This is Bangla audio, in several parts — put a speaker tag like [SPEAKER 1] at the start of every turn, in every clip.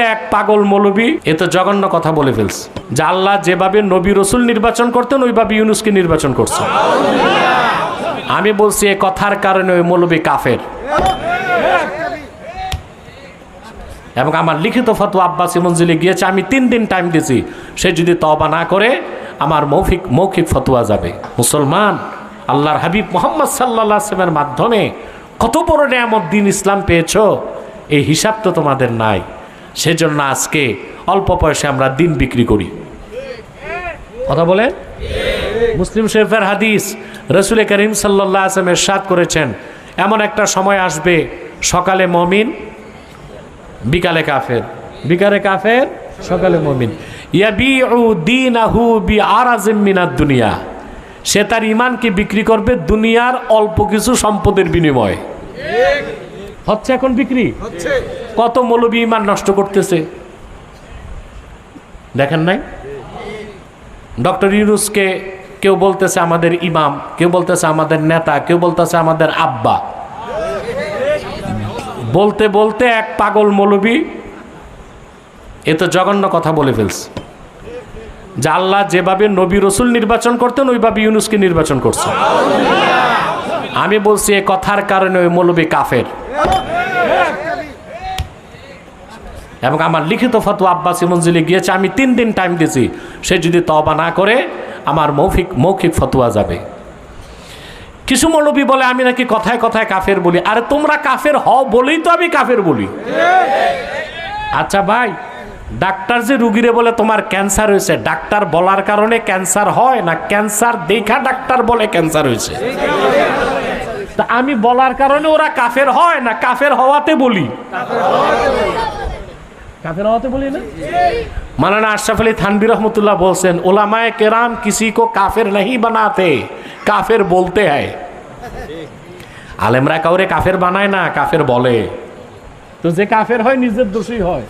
[SPEAKER 1] এক পাগল মৌলবী। এ তো জঘন্য কথা বলে ফেলছে। যে আল্লাহ যেভাবে নবী রসুল নির্বাচন করতেন, ওইভাবে ইউনুসকে নির্বাচন করছে। আমি বলছি এই কথার কারণে ওই মৌলবী কাফের। এবং আমার লিখিত ফতোয়া আব্বাসী মঞ্জিলে গিয়েছে, আমি তিন দিন টাইম দিয়েছি সে যদি তবা না করে, আমার মৌখিক মৌখিক ফতোয়া যাবে। মুসলমান, আল্লাহর হাবিব মোহাম্মদ সাল্লাহ আসলামের মাধ্যমে কত বড় নিয়ামত দিন ইসলাম পেয়েছ? এই হিসাব তো তোমাদের নাই। সেজন্য আজকে অল্প পয়সা আমরা দিন বিক্রি করি। কথা বলেন? মুসলিম শরীফের হাদিস রসুল করিম সাল্লাহ আসলাম এরশাদ করেছেন, এমন একটা সময় আসবে সকালে মমিন, বিকালে কাফের। বিকালে কাফের, সকালে মমিন। দুনিয়া। সে তার ইমানকে বিক্রি করবে দুনিয়ার অল্প কিছু সম্পদের বিনিময়ে। হচ্ছে এখন বিক্রি? কত মৌলবী ইমান নষ্ট করতেছে? দেখেন নাই? ডক্টর ইউনুসকে কেউ বলতেছে আমাদের ইমাম কেউ বলতেছে আমাদের নেতা কেউ বলতেছে আমাদের আব্বা। বলতে বলতে এক পাগল মৌলবী এ তো জঘন্য কথা বলে ফেলছে। যে আল্লাহ যেভাবে নবী রসুল নির্বাচন করতেন ওইভাবে ইউনুসকে নির্বাচন করছে। আমি বলছি এ কথার কারণে ওই মৌলবী কাফের। এবং আমার লিখিত ফতোয়া আব্বাসী মঞ্জিলে গিয়েছে, আমি তিন দিন টাইম দিয়েছি সে যদি তবা না করে, আমার মৌখিক মৌখিক ফতোয়া যাবে। কিছু মৌলবী বলে, আমি নাকি কথায় কথায় কাফের বলি। আরে তোমরা কাফের হও বলেই তো আমি কাফের বলি। আচ্ছা ভাই, ডাক্তার যে রুগীরে বলে তোমার ক্যান্সার হয়েছে, ডাক্তার বলার কারণে ক্যান্সার হয় না? ক্যান্সার দেখা ডাক্তার বলে ক্যান্সার হয়েছে। তা আমি বলার কারণে ওরা কাফের হয় না, কাফের হওয়াতে বলি। কাফের হওয়াতে বলি না? মালানা আশরাফ আলী থানবী রহমতুল্লাহ বলছেন, ওলামায় কেরাম কিসি কো কাফের नहीं বানাতে, কাফের বলতে হয়। আলেমরা কাউরে কাফের বানায় না, কাফের বলে। তো যে কাফের হয়, নিজের দোষী হয়।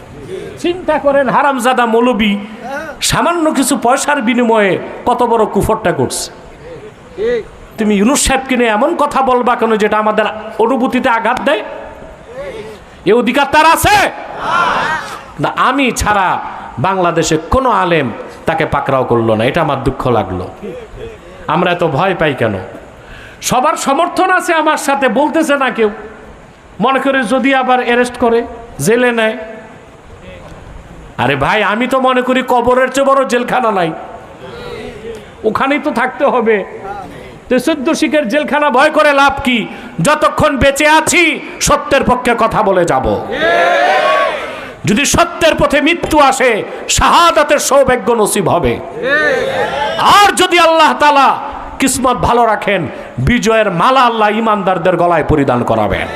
[SPEAKER 1] চিন্তা করেন, হারামজাদা মৌলবী সামান্য কিছু পয়সার বিনিময়ে কত বড় কুফরটা করছে। তুমি ইউনুস সাহেবকে নিয়ে এমন কথা বলবা কেন যেটা আমাদের অনুভূতিতে আঘাত দেয়? এ অধিকার তার আছে? না, আমি ছাড়া বাংলাদেশে কোনো আলেম তাকে পাকড়াও করল না, এটা আমার দুঃখ লাগল। আমরা এত ভয় পাই কেন? সবার সমর্থন আছে আমার সাথে, বলতেছে না কেউ। মনে করে যদি আবার অ্যারেস্ট করে, জেলে নেয়। আরে ভাই, আমি তো মনে করি কবরের চেয়ে বড় জেলখানা নাই। ওখানেই তো থাকতে হবে। তো শিখের জেলখানা ভয় করে লাভ কি? যতক্ষণ বেঁচে আছি, সত্যের পক্ষে কথা বলে যাব। যদি সত্যের পথে মৃত্যু আসে, শাহাদাতের সৌভাগ্য নসিব হবে। আর যদি আল্লাহ তালা কিসমত ভালো রাখেন, বিজয়ের মালা আল্লাহ ইমানদারদের গলায় পরিধান করাবেন।